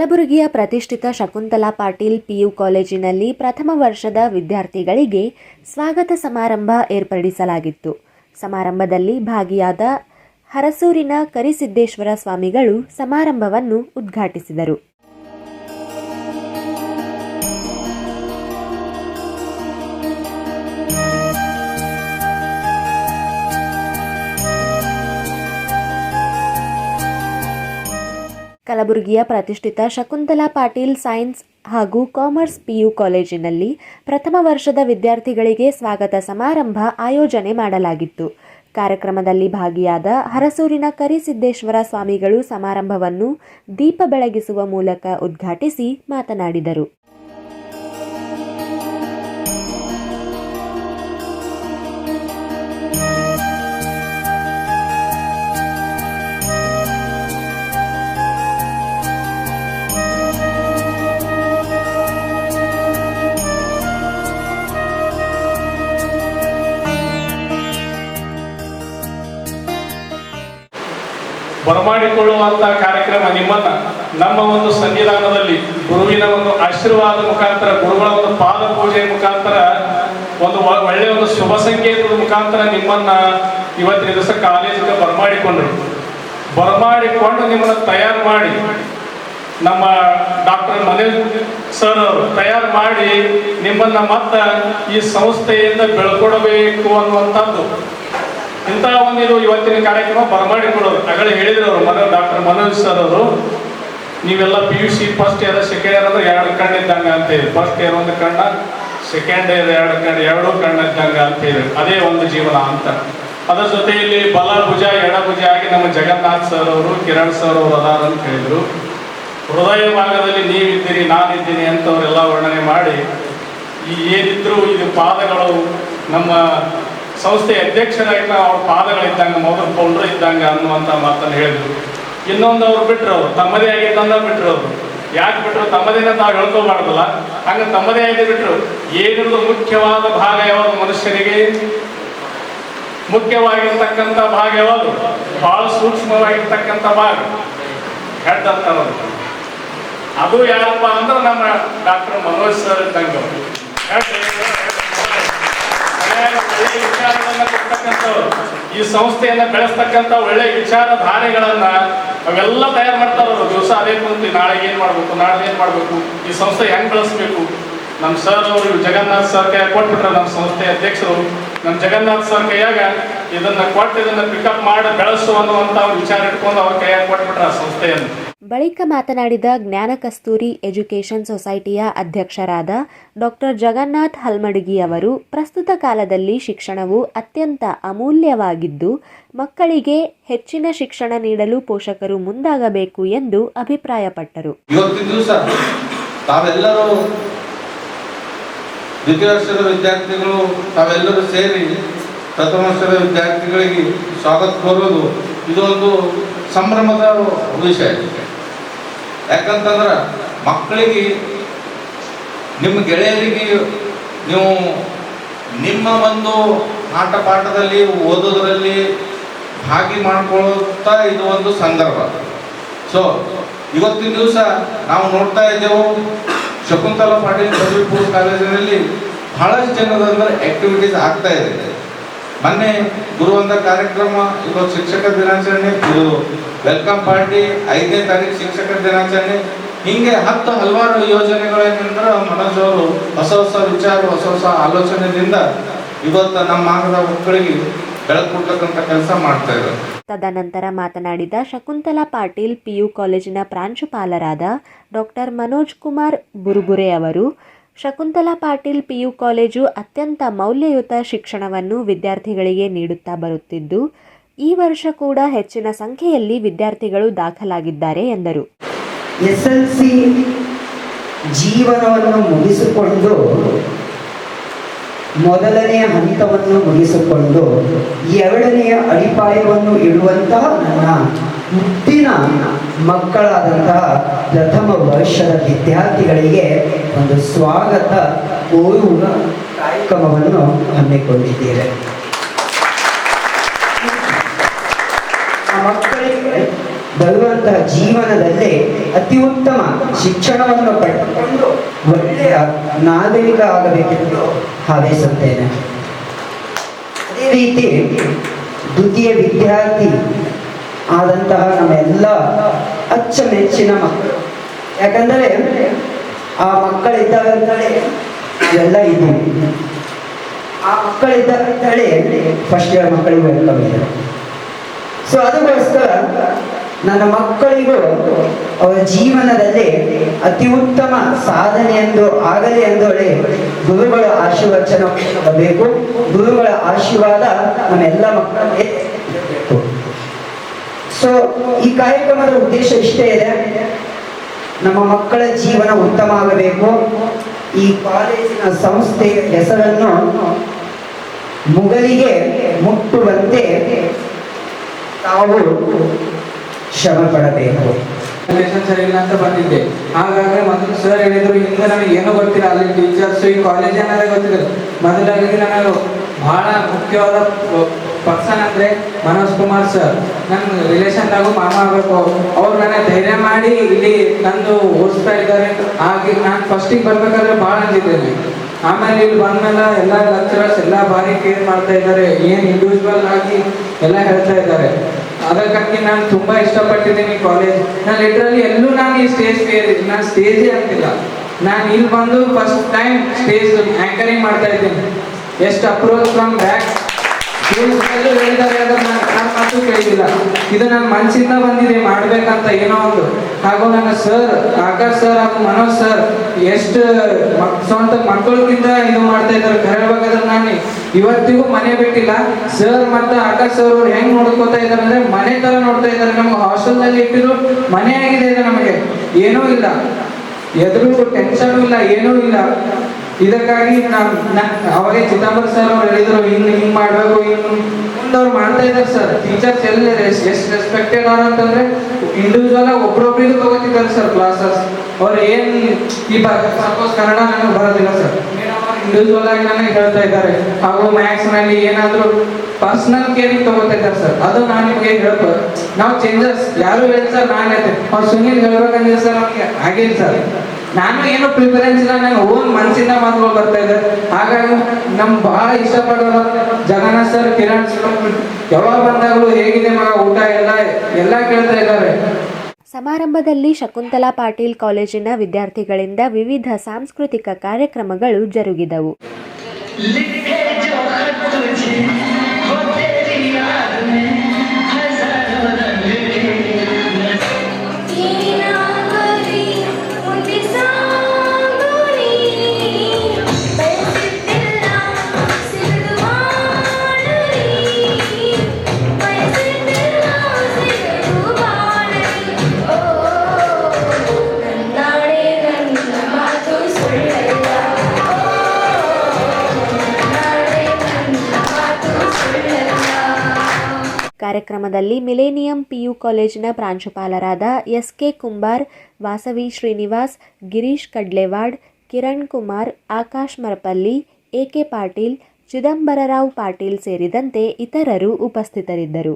ಕಲಬುರಗಿಯ ಪ್ರತಿಷ್ಠಿತ ಶಕುಂತಲಾ ಪಾಟೀಲ್ ಪಿಯು ಕಾಲೇಜಿನಲ್ಲಿ ಪ್ರಥಮ ವರ್ಷದ ವಿದ್ಯಾರ್ಥಿಗಳಿಗೆ ಸ್ವಾಗತ ಸಮಾರಂಭ ಏರ್ಪಡಿಸಲಾಗಿತ್ತು. ಸಮಾರಂಭದಲ್ಲಿ ಭಾಗಿಯಾದ ಹರಸೂರಿನ ಕರಿಸಿದ್ದೇಶ್ವರ ಸ್ವಾಮಿಗಳು ಸಮಾರಂಭವನ್ನು ಉದ್ಘಾಟಿಸಿದರು. ಕಲಬುರಗಿಯ ಪ್ರತಿಷ್ಠಿತ ಶಕುಂತಲಾ ಪಾಟೀಲ್ ಸೈನ್ಸ್ ಹಾಗೂ ಕಾಮರ್ಸ್ ಪಿಯು ಕಾಲೇಜಿನಲ್ಲಿ ಪ್ರಥಮ ವರ್ಷದ ವಿದ್ಯಾರ್ಥಿಗಳಿಗೆ ಸ್ವಾಗತ ಸಮಾರಂಭ ಆಯೋಜನೆ ಮಾಡಲಾಗಿತ್ತು. ಕಾರ್ಯಕ್ರಮದಲ್ಲಿ ಭಾಗಿಯಾದ ಹರಸೂರಿನ ಕರಿಸಿದ್ದೇಶ್ವರ ಸ್ವಾಮಿಗಳು ಸಮಾರಂಭವನ್ನು ದೀಪ ಬೆಳಗಿಸುವ ಮೂಲಕ ಉದ್ಘಾಟಿಸಿ ಮಾತನಾಡಿದರು. ಬರಮಾಡಿಕೊಳ್ಳುವಂತ ಕಾರ್ಯಕ್ರಮ ನಿಮ್ಮನ್ನ ನಮ್ಮ ಒಂದು ಸನ್ನಿಧಾನದಲ್ಲಿ ಗುರುವಿನ ಒಂದು ಆಶೀರ್ವಾದ ಮುಖಾಂತರ, ಗುರುಗಳ ಒಂದು ಪಾದ ಪೂಜೆ ಮುಖಾಂತರ, ಒಂದು ಒಳ್ಳೆಯ ಒಂದು ಶುಭ ಸಂಕೇತದ ಮುಖಾಂತರ ನಿಮ್ಮನ್ನ ಇವತ್ತಿನ ದಿವಸ ಕಾಲೇಜಿಗೆ ಬರಮಾಡಿಕೊಂಡ್ರು. ಬರಮಾಡಿಕೊಂಡು ನಿಮ್ಮನ್ನ ತಯಾರು ಮಾಡಿ ನಮ್ಮ ಡಾಕ್ಟರ್ ಮನೇಶ್ ಸರ್ ಅವರು ತಯಾರು ಮಾಡಿ ನಿಮ್ಮನ್ನ ಮತ್ತ ಈ ಸಂಸ್ಥೆಯಿಂದ ಬೆಳ್ಕೊಡಬೇಕು ಅನ್ನುವಂಥದ್ದು. ಇಂಥ ಒಂದು ಇವತ್ತಿನ ಕಾರ್ಯಕ್ರಮ ಬರಮಾಡಿಕೊಳ್ಳೋರು ಆಗಲೇ ಹೇಳಿದ್ರು ಅವರು ಮನೋ ಡಾಕ್ಟರ್ ಮನೋಜ್ ಸರ್ ಅವರು. ನೀವೆಲ್ಲ P U C first year second year ಅಂದ್ರೆ ಎರಡು ಕಣ್ಣು ಇದ್ದಂಗ ಅಂತ ಹೇಳಿ. ಫಸ್ಟ್ ಇಯರ್ ಒಂದು ಕಣ್ಣ ಸೆಕೆಂಡ್ ಇಯರ್ ಎರಡು ಕಣ್ಣು ಎರಡು ಕಣ್ಣು ಇದ್ದಂಗ ಅಂತ ಹೇಳಿ. ಅದೇ ಒಂದು ಜೀವನ ಅಂತ. ಅದರ ಜೊತೆಯಲ್ಲಿ ಬಲ ಭುಜ ಎಡ ಭುಜ ಆಗಿ ನಮ್ಮ ಜಗನ್ನಾಥ್ ಸರ್ ಅವರು, ಕಿರಣ್ ಸರ್ ಅವರು ಅದಾರ ಅಂತ ಹೇಳಿದ್ರು. ಹೃದಯ ಭಾಗದಲ್ಲಿ ನೀವಿದ್ದೀರಿ, ನಾನಿದ್ದೀನಿ ಅಂತ ಅವರೆಲ್ಲ ವರ್ಣನೆ ಮಾಡಿ, ಈ ಏನಿದ್ರು ಇದು ಪಾದಗಳು ನಮ್ಮ ಸಂಸ್ಥೆ ಅಧ್ಯಕ್ಷರಾಗಿ ಅವ್ರ ಪಾದಗಳಿದ್ದಂಗೆ, ಮೊದಲು ಪೌಲ್ರು ಇದ್ದಂಗೆ ಅನ್ನುವಂಥ ಮಾತನ್ನು ಹೇಳಿದ್ರು. ಇನ್ನೊಂದು ಅವ್ರು ಬಿಟ್ರು ಅವ್ರು. ತಮ್ಮದೇ ಆಗಿದ್ದನ್ನ ಬಿಟ್ರು ಅವರು. ಯಾಕೆ ಬಿಟ್ರು? ತಮ್ಮದೇನ ನಾವು ಹೇಳ್ಕೋಬಾರ್ದಲ್ಲ. ಹಂಗೆ ತಮ್ಮದೇ ಆಗಿ ಬಿಟ್ರು. ಏನಿರೋದು ಮುಖ್ಯವಾದ ಭಾಗ ಯಾವುದು ಮನುಷ್ಯನಿಗೆ? ಮುಖ್ಯವಾಗಿರ್ತಕ್ಕಂಥ ಭಾಗ ಯಾವುದು? ಬಹಳ ಸೂಕ್ಷ್ಮವಾಗಿರ್ತಕ್ಕಂಥ ಭಾಗ. ಹೆಡ್ ಅದು ಯಾರಪ್ಪ ಅಂದ್ರೆ ನಮ್ಮ ಡಾಕ್ಟರ್ ಮನೋಜ್ ಸರ್ ಇದ್ದಂಗೆ ವಿಚಾರಗಳನ್ನ ಕೊಡ್ತಕ್ಕಂಥವ್ರು ಈ ಸಂಸ್ಥೆಯನ್ನ ಬೆಳೆಸ್ತಕ್ಕಂಥ ಒಳ್ಳೆ ವಿಚಾರಧಾರೆಗಳನ್ನ ಅವೆಲ್ಲ ತಯಾರು ಮಾಡ್ತಾರ ದಿವಸ ಅದೇ ಕುಂತು ನಾಳೆ ಏನ್ ಮಾಡ್ಬೇಕು ನಾಳೆ ಏನ್ ಮಾಡ್ಬೇಕು, ಈ ಸಂಸ್ಥೆ ಹೆಂಗ್ ಬೆಳೆಸ್ಬೇಕು? ನಮ್ಮ ಸರ್ ಅವರು ಜಗನ್ನಾಥ್ ಸರ್ ಕೈ ಕೊಟ್ಬಿಟ್ರೆ ನಮ್ಮ ಸಂಸ್ಥೆ ಅಧ್ಯಕ್ಷರು. ನಮ್ಮ ಜಗನ್ನಾಥ್ ಸರ್ ಕೈಯಾಗ ಇದನ್ನ ಕೊಟ್ಟು ಇದನ್ನ ಪಿಕಪ್ ಮಾಡಿ ಬೆಳೆಸು ಅನ್ನುವಂತ ವಿಚಾರ ಇಟ್ಕೊಂಡು ಅವ್ರ ಕೈಯಾಗ ಕೊಟ್ಬಿಟ್ರೆ ಆ ಸಂಸ್ಥೆಯನ್ನು. ಬಳಿಕ ಮಾತನಾಡಿದ ಜ್ಞಾನ ಕಸ್ತೂರಿ ಎಜುಕೇಷನ್ ಸೊಸೈಟಿಯ ಅಧ್ಯಕ್ಷರಾದ ಡಾಕ್ಟರ್ ಜಗನ್ನಾಥ್ ಹಲ್ಮಡಗಿ ಅವರು, ಪ್ರಸ್ತುತ ಕಾಲದಲ್ಲಿ ಶಿಕ್ಷಣವು ಅತ್ಯಂತ ಅಮೂಲ್ಯವಾಗಿದ್ದು, ಮಕ್ಕಳಿಗೆ ಹೆಚ್ಚಿನ ಶಿಕ್ಷಣ ನೀಡಲು ಪೋಷಕರು ಮುಂದಾಗಬೇಕು ಎಂದು ಅಭಿಪ್ರಾಯಪಟ್ಟರು. ಸ್ವಾಗತ ಕೋರೋದು ಇದೊಂದು ಸಂಭ್ರಮದ ವಿಷಯ. ಯಾಕಂತಂದ್ರೆ ಮಕ್ಕಳಿಗೆ, ನಿಮ್ಮ ಗೆಳೆಯರಿಗೆ ನೀವು ನಿಮ್ಮ ಒಂದು ಆಟ ಪಾಠದಲ್ಲಿ ಓದೋದ್ರಲ್ಲಿ ಭಾಗಿ ಮಾಡ್ಕೊಳ್ಳುತ್ತಾ ಇದು ಒಂದು ಸಂದರ್ಭ. ಸೊ ಇವತ್ತಿನ ದಿವಸ ನಾವು ನೋಡ್ತಾ ಇದ್ದೆವು, ಶಕುಂತಲಾ ಪಾಟೀಲ್ ಪದವಿ ಪೂರ್ವ ಕಾಲೇಜಿನಲ್ಲಿ ಬಹಳಷ್ಟು ಜನದ ಅಂದ್ರೆ ಆಕ್ಟಿವಿಟೀಸ್ ಆಗ್ತಾ ಇದೆ. ಮೊನ್ನೆ ಗುರುವಂತ ಕಾರ್ಯಕ್ರಮ ಇವತ್ತು ಶಿಕ್ಷಕರ ದಿನಾಚರಣೆ, ಇದು ವೆಲ್ಕಮ್ ಪಾರ್ಟಿ, ಐದನೇ ತಾರೀಕು ಶಿಕ್ಷಕರ ದಿನಾಚರಣೆ. ಹಿಂಗೆ ಹತ್ತು ಹಲವಾರು ಯೋಜನೆಗಳ ಮನೋಜ್ ಅವರು ಹೊಸ ಹೊಸ ವಿಚಾರ, ಹೊಸ ಹೊಸ ಆಲೋಚನೆಯಿಂದ ಇವತ್ತು ನಮ್ಮ ಭಾಗದ ಮಕ್ಕಳಿಗೆ ಬೆಳಕುಡ್ತಕ್ಕಂಥ ಕೆಲಸ ಮಾಡ್ತಾ ಇದ್ದಾರೆ. ತದನಂತರ ಮಾತನಾಡಿದ ಶಕುಂತಲಾ ಪಾಟೀಲ್, ಪಿಯು ಕಾಲೇಜಿನ ಪ್ರಾಂಶುಪಾಲರಾದ ಡಾಕ್ಟರ್ ಮನೋಜ್ ಕುಮಾರ್ ಬುರುಬುರೆ ಅವರು ಶಕುಂತಲಾ ಪಾಟೀಲ್ ಪಿಯು ಕಾಲೇಜು ಅತ್ಯಂತ ಮೌಲ್ಯಯುತ ಶಿಕ್ಷಣವನ್ನು ವಿದ್ಯಾರ್ಥಿಗಳಿಗೆ ನೀಡುತ್ತಾ ಬರುತ್ತಿದ್ದು, ಈ ವರ್ಷ ಕೂಡ ಹೆಚ್ಚಿನ ಸಂಖ್ಯೆಯಲ್ಲಿ ವಿದ್ಯಾರ್ಥಿಗಳು ದಾಖಲಾಗಿದ್ದಾರೆ ಎಂದರು. ಎಸ್ ಎಲ್ ಸಿ ಜೀವನವನ್ನು ಮುಗಿಸಿಕೊಂಡು ಮೊದಲನೆಯ ಹಂತವನ್ನು ಮುಗಿಸಿಕೊಂಡು, ಎರಡನೆಯ ಅಡಿಪಾಯವನ್ನು ಇಡುವಂತಹ ನನ್ನ ಮುಟ್ಟಿನ ಮಕ್ಕಳಾದಂತಹ ಪ್ರಥಮ ವರ್ಷದ ವಿದ್ಯಾರ್ಥಿಗಳಿಗೆ ಒಂದು ಸ್ವಾಗತ ಕೋರುವ ಕಾರ್ಯಕ್ರಮವನ್ನು ಹಮ್ಮಿಕೊಂಡಿದ್ದೇವೆ. ಮಕ್ಕಳಿಗೆ ಬರುವಂತಹ ಜೀವನದಲ್ಲಿ ಅತಿ ಉತ್ತಮ ಶಿಕ್ಷಣವನ್ನು ಪಡೆದುಕೊಂಡು ಒಳ್ಳೆಯ ನಾಗರಿಕ ಆಗಬೇಕೆಂದು ಹಾರೈಸುತ್ತೇನೆ. ಅದೇ ರೀತಿ ದ್ವಿತೀಯ ವಿದ್ಯಾರ್ಥಿ ಆದಂತಹ ಅಚ್ಚ ಮೆಚ್ಚಿನ ಮಕ್ಕಳು. ಯಾಕಂದರೆ ಆ ಮಕ್ಕಳಿದ್ದಾಗಂತಲೇ ಎಲ್ಲ ಇದ್ದೀವಿ. ಆ ಮಕ್ಕಳಿದ್ದಾಗಂತಲೇ ಫಸ್ಟ್ ಇಯರ್ ಮಕ್ಕಳಿಗೂ ಎಲ್ಲ ಸೊ ಅದಕ್ಕೋಸ್ಕರ ನನ್ನ ಮಕ್ಕಳಿಗೂ ಅವರ ಜೀವನದಲ್ಲಿ ಅತಿ ಉತ್ತಮ ಸಾಧನೆ ಎಂದು ಆಗಲಿ ಎಂದೊಳೆ ಗುರುಗಳ ಆಶೀರ್ವಚನ ಬೇಕು ಗುರುಗಳ ಆಶೀರ್ವಾದ ನಮ್ಮೆಲ್ಲ ಮಕ್ಕಳಿಗೆ ಸೊ ಈ ಕಾರ್ಯಕ್ರಮದ ಉದ್ದೇಶ ಇಷ್ಟೇ ಇದೆ. ನಮ್ಮ ಮಕ್ಕಳ ಜೀವನ ಉತ್ತಮ ಆಗಬೇಕು. ಈ ಕಾಲೇಜಿನ ಸಂಸ್ಥೆಯ ಹೆಸರನ್ನು ಮುಗಲಿಗೆ ಮುಟ್ಟುವಂತೆ ತಾವು ಶ್ರಮ ಪಡಬೇಕು. ಸರಿ ಅಂತ ಬಂದಿದ್ದೆ. ಹಾಗಾದ್ರೆ ಮೊದಲು ಸರ್ ಹೇಳಿದ್ರು ಹಿಂದೆ ನನಗೆ ಏನೂ ಗೊತ್ತಿಲ್ಲ, ಅಲ್ಲಿ ಟೀಚರ್ಸ್ ಈ ಕಾಲೇಜ್ ಏನಾದ್ರೆ ಗೊತ್ತಿಲ್ಲ ಮೊದಲಾಗಿ ನನಗೆ ಬಹಳ ಮುಖ್ಯವಾದ ಪರ್ಸನ್ ಅಂದ್ರೆ ಮನೋಜ್ ಕುಮಾರ್ ಸರ್ ನನ್ನ ರಿಲೇಷನ್ದಾಗೂ ಮಾಮ ಆಗಬೇಕು. ಅವ್ರು ನನ್ನ ಧೈರ್ಯ ಮಾಡಿ ಇಲ್ಲಿ ತಂದು ಓಡಿಸ್ತಾ ಇದ್ದಾರೆ. ಹಾಗೆ ನಾನು ಫಸ್ಟಿಗೆ ಬರ್ಬೇಕಾದ್ರೆ ಭಾಳ ಅಂದಿದ್ದೇನೆ ಆಮೇಲೆ ಇಲ್ಲಿ ಬಂದ್ಮೇಲೆ ಎಲ್ಲ ಲೆಕ್ಚರರ್ಸ್ ಎಲ್ಲ ಭಾರಿ ಕೇರ್ ಮಾಡ್ತಾ ಇದ್ದಾರೆ. ಏನು ಇಂಡಿವಿಜುವಲ್ ಆಗಿ ಎಲ್ಲ ಹೇಳ್ತಾ ಇದ್ದಾರೆ. ಅದಕ್ಕಾಗಿ ನಾನು ತುಂಬಾ ಇಷ್ಟಪಟ್ಟಿದ್ದೀನಿ ಕಾಲೇಜ್ ನಾನು ಲಿಟ್ರಲಿ ಎಲ್ಲೂ ನಾನು ಈ ಸ್ಟೇಜ್ ಕೇರ್ ನಾನು ಸ್ಟೇಜೇ ಅಂತಿಲ್ಲ. ನಾನು ಇಲ್ಲಿ ಬಂದು ಫಸ್ಟ್ ಟೈಮ್ ಸ್ಟೇಜ್ ಆಂಕರಿಂಗ್ ಮಾಡ್ತಾ ಇದ್ದೀನಿ. ಎಷ್ಟು ಅಪ್ರೋಚ್ ಫ್ರಮ್ ಬ್ಯಾಕ್ ಹೇಳಿದ್ದಾರೆ ಅದನ್ನು. ಮಾತು ಕೇಳಿಲ್ಲ. ಇದು ನನ್ನ ಮನಸ್ಸಿಂದ ಬಂದಿದೆ, ಮಾಡ್ಬೇಕಂತ ಏನೋ ಒಂದು. ಹಾಗೂ ನನ್ನ ಸರ್ ಆಕಾಶ್ ಸರ್ ಹಾಗೂ ಮನೋಜ್ ಸರ್ ಎಷ್ಟು ಸ್ವಂತ ಮಕ್ಕಳಿಂದ ಇದು ಮಾಡ್ತಾ ಇದ್ದಾರೆ. ಹೇಳ್ಬೇಕಾದ್ರೆ ನಾನು. ಇವತ್ತಿಗೂ ಮನೆ ಬಿಟ್ಟಿಲ್ಲ. ಸರ್ ಮತ್ತೆ ಆಕಾಶ್ ಸರ್ ಅವ್ರು ಹೆಂಗ್ ನೋಡ್ಕೋತಾ ಇದ್ದಾರೆ ಅಂದ್ರೆ, ಮನೆ ತರ ನೋಡ್ತಾ ಇದ್ದಾರೆ. ನಮ್ಗೆ ಹಾಸ್ಟೆಲ್ನಲ್ಲಿ ಇಟ್ಟಿದ್ರು ಮನೆ ಆಗಿದೆ ಇದು ನಮಗೆ. ಏನೂ ಇಲ್ಲ. ಎದುರು ಟೆನ್ಷನ್ ಇಲ್ಲ, ಏನೂ ಇಲ್ಲ. ಇದಕ್ಕಾಗಿ ನಾವು ಅವಾಗೇ ಚಿದಂಬರ ಸರ್ ಅವ್ರು ಹೇಳಿದ್ರು, ಹಿಂಗ್ ಹಿಂಗ್ ಮಾಡ್ಬೇಕು ಇನ್ನು ಅವ್ರು ಮಾಡ್ತಾ ಇದ್ದಾರೆ ಸರ್ ಟೀಚರ್ಸ್ ಎಲ್ಲ ಎಷ್ಟು ರೆಸ್ಪೆಕ್ಟೆಡ್ ಅವ್ರ ಅಂತಂದ್ರೆ ಇಂಡಿವಿಜುವಲ್ ಆಗಿ ತಗೋತಿದ್ದಾರೆ ಸರ್ ಕ್ಲಾಸಸ್ ಅವ್ರು ಏನ್ ಈ ಸಪೋಸ್ ಕನ್ನಡ ನನಗೆ ಬರೋದಿಲ್ಲ ಸರ್ ಇಂಡಿವಿಜುವಲ್ ಆಗಿ ನನಗೆ ಹೇಳ್ತಾ ಇದ್ದಾರೆ. ಹಾಗೂ ಮ್ಯಾಥ್ಸ್ನಲ್ಲಿ ಏನಾದ್ರು ಪರ್ಸನಲ್ ಕೇರ್ ತಗೋತಾ ಇದ್ದಾರೆ ಸರ್ ಅದು ನಾನು ನಿಮಗೆ ಹೇಳ್ಬೋದು ನಾವು ಚೇಂಜಸ್ ಯಾರು ಹೇಳಿ ಸರ್ ನಾನು ಹೇಳ್ತೇನೆ. ಅವ್ರು ಸುನೀಲ್ ಹೇಳ್ಬೇಕಂದ್ರೆ ಸರ್ ಅವ್ರಿಗೆ ಆಗಿಲ್ಲ ಸರ್ ನಾನು ಏನು ಪ್ರಿಫರೆನ್ಸ್ ಇಲ್ಲ ನನ್ನ ಓನ್ ಮನಸ್ಸಿಂದ ಮಾತುಗಳು ಬರ್ತಾ ಇದೆ. ಹಾಗಾಗಿ ನಮ್ ಬಹಳ ಇಷ್ಟಪಡೋರು ಜಗನ್ನಾಥ್ ಸರ್ ಕಿರಣ್ ಸರ್ ಯಾವಾಗ ಬಂದಾಗಲೂ ಹೇಗಿದೆ ಮಗ ಊಟ ಎಲ್ಲ ಎಲ್ಲ ಕೇಳ್ತಾ ಇದ್ದಾರೆ. ಸಮಾರಂಭದಲ್ಲಿ ಶಕುಂತಲಾ ಪಾಟೀಲ್ ಕಾಲೇಜಿನ ವಿದ್ಯಾರ್ಥಿಗಳಿಂದ ವಿವಿಧ ಸಾಂಸ್ಕೃತಿಕ ಕಾರ್ಯಕ್ರಮಗಳು ಜರುಗಿದವು. ಕಾರ್ಯಕ್ರಮದಲ್ಲಿ ಮಿಲೇನಿಯಂ ಪಿಯು ಕಾಲೇಜಿನ ಪ್ರಾಂಶುಪಾಲರಾದ S K Kumbar, Vasavi Srinivas, Girish Kadlewad, Kiran Kumar, Akash Marapalli A K Patil, Chidambararao Patil ಸೇರಿದಂತೆ ಇತರರು ಉಪಸ್ಥಿತರಿದ್ದರು.